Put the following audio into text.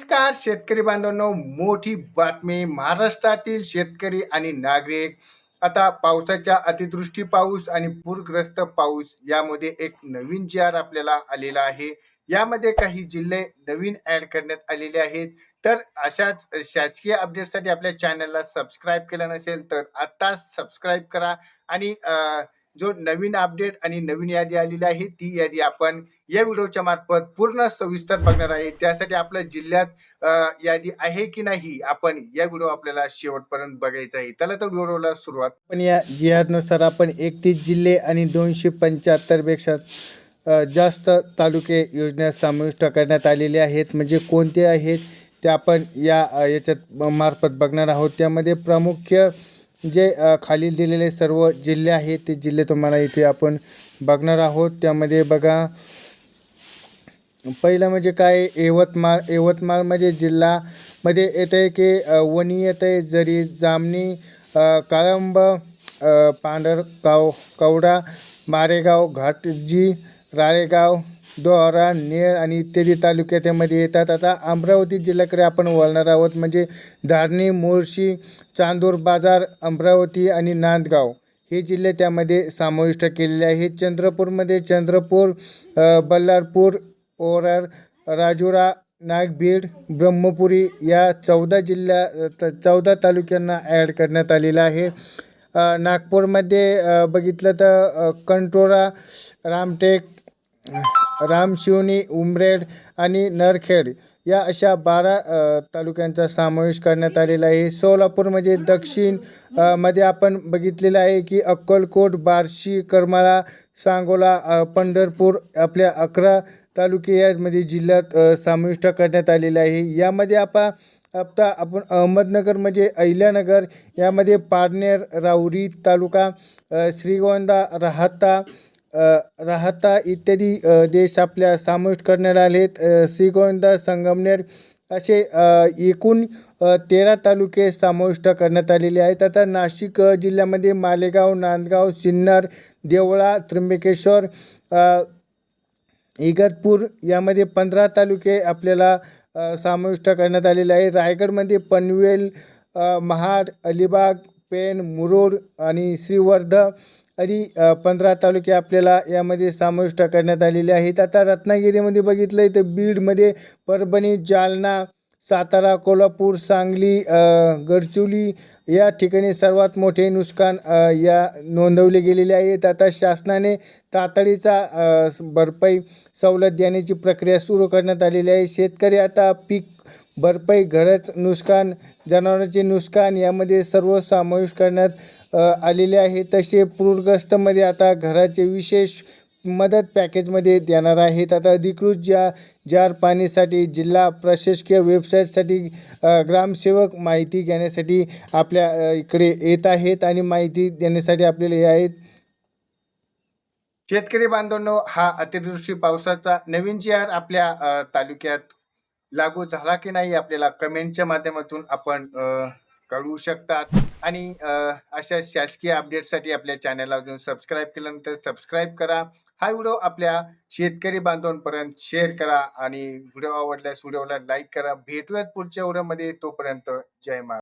नमस्कार शेतकरी बांधवांनो. मोठी बातमी महाराष्ट्रातील शेतकरी आणि नागरिक. आता पावसाच्या अतिवृष्टी पाऊस आणि पूरग्रस्त पाऊस यामध्ये एक नवीन जी आर आपल्याला आलेला आहे. यामध्ये काही जिल्हे नवीन ऍड करण्यात आलेले आहेत. तर अशाच शासकीय अपडेटसाठी आपल्या चॅनलला सबस्क्राईब केलं नसेल तर आत्ताच सबस्क्राईब करा आणि अं, जो नवीन अपडेट आणि नवीन यादी आलेली आहे ती यादी आपण या व्हिडिओच्या मार्फत पूर्ण सविस्तर बघणार आहे. त्यासाठी आपल्या जिल्ह्यात यादी आहे की नाही आपण या व्हिडिओ आपल्याला शेवटपर्यंत बघायचा आहे. त्याला तर व्हिडिओला सुरुवात. पण या जी आपण एकतीस जिल्हे आणि दोनशे पंच्याहत्तरपेक्षा जास्त तालुके योजनेत समाविष्ट करण्यात आलेले आहेत. म्हणजे कोणते आहेत ते आपण या याच्यात मार्फत बघणार आहोत. त्यामध्ये प्रामुख्य जे खालील दिलेले सर्व जिल्हे आहेत ते जिल्हे तुम्हाला इथे आपण बघणार आहोत. त्यामध्ये बघा पहिलं म्हणजे काय? यवतमाळ यवतमाळमध्ये म्हणजे जिल्हामध्ये येतं आहे की वणी येतं आहे जरी जामणी काळंब पांढर पांढरगाव कवडा मारेगाव घाटजी राळेगाव दोहरा नेर आणि इत्यादी तालुके त्यामध्ये येतात. आता अमरावती जिल्ह्याकडे आपण वळणार आहोत. म्हणजे धारणी मोर्शी चांदूर बाजार अमरावती आणि नांदगाव हे जिल्हे त्यामध्ये समाविष्ट केलेले आहेत. चंद्रपूरमध्ये चंद्रपूर बल्लारपूर ओरार राजुरा नागभीड ब्रह्मपुरी या चौदा जिल्ह्या त- चौदा तालुक्यांना ॲड करण्यात आलेलं आहे. नागपूरमध्ये बघितलं तर कंटोरा रामटेक रामशिवनी उमरेड आणि नरखेड या अशा बारा तालुक्यांचा समावेश करण्यात आलेला आहे. सोलापूरमध्ये म्हणजे दक्षिणमध्ये आपण बघितलेलं आहे की अक्कलकोट बार्शी करमाळा सांगोला पंढरपूर आपल्या अकरा तालुके यामध्ये जिल्ह्यात समाविष्ट करण्यात आलेले आहे. यामध्ये आपण आता आपण अहमदनगर म्हणजे अहिल्यानगर यामध्ये पारनेर राऊरी तालुका श्रीगोंदा राहता राहता इत्यादी देश आपल्या समाविष्ट करण्यात आलेत आहेत श्रीगोंदा संगमनेर असे एकूण तेरा तालुके समाविष्ट करण्यात आलेले आहेत. आता नाशिक जिल्ह्यामध्ये मालेगाव नांदगाव सिन्नर देवळा त्र्यंबकेश्वर इगतपूर यामध्ये पंधरा तालुके आपल्याला समाविष्ट करण्यात आलेले आहे रायगडमध्ये पनवेल महाड अलिबाग पेण मुरुड आणि श्रीवर्ध आधी पंधरा तालुके आपल्याला यामध्ये समाविष्ट करण्यात आलेले आहेत. आता रत्नागिरीमध्ये बघितलं तर बीडमध्ये परभणी जालना सातारा कोल्हापूर सांगली अ, गडचिरोली या ठिकाणी सर्वात मोठे नुकसान या नोंदवले गेलेले आहेत. आता शासनाने तातडीचा भरपाई सवलत देण्याची प्रक्रिया सुरू करण्यात आलेली आहे. शेतकरी आता पीक भरपाई घरच नुकसान जनावरांचे नुकसान यामध्ये सर्व समावेश करण्यात आलेले आहे. तसे पूरग्रस्तमध्ये आता घराचे विशेष मदत पॅकेजमध्ये देणार आहेत. आता अधिकृत ज्या जार पाणीसाठी जिल्हा प्रशासकीय वेबसाईटसाठी ग्रामसेवक माहिती घेण्यासाठी आपल्या इकडे येत आहेत आणि माहिती देण्यासाठी आपल्याला हे आहेत. शेतकरी बांधवांनो हा अतिवृष्टी पावसाचा नवीन जिहार आपल्या तालुक्यात लागू झाला की नाही आपल्याला कमेंटच्या माध्यमातून आपण कळवू शकतात. आणि अशा शासकीय अपडेटसाठी आपल्या चॅनलला अजून सबस्क्राईब केल्यानंतर सबस्क्राईब करा. हा व्हिडिओ आपल्या शेतकरी बांधवांपर्यंत शेअर करा आणि व्हिडिओ आवडल्यास व्हिडिओला लाईक करा. भेटूयात पुढच्या व्हिडिओमध्ये. तोपर्यंत जय महाराज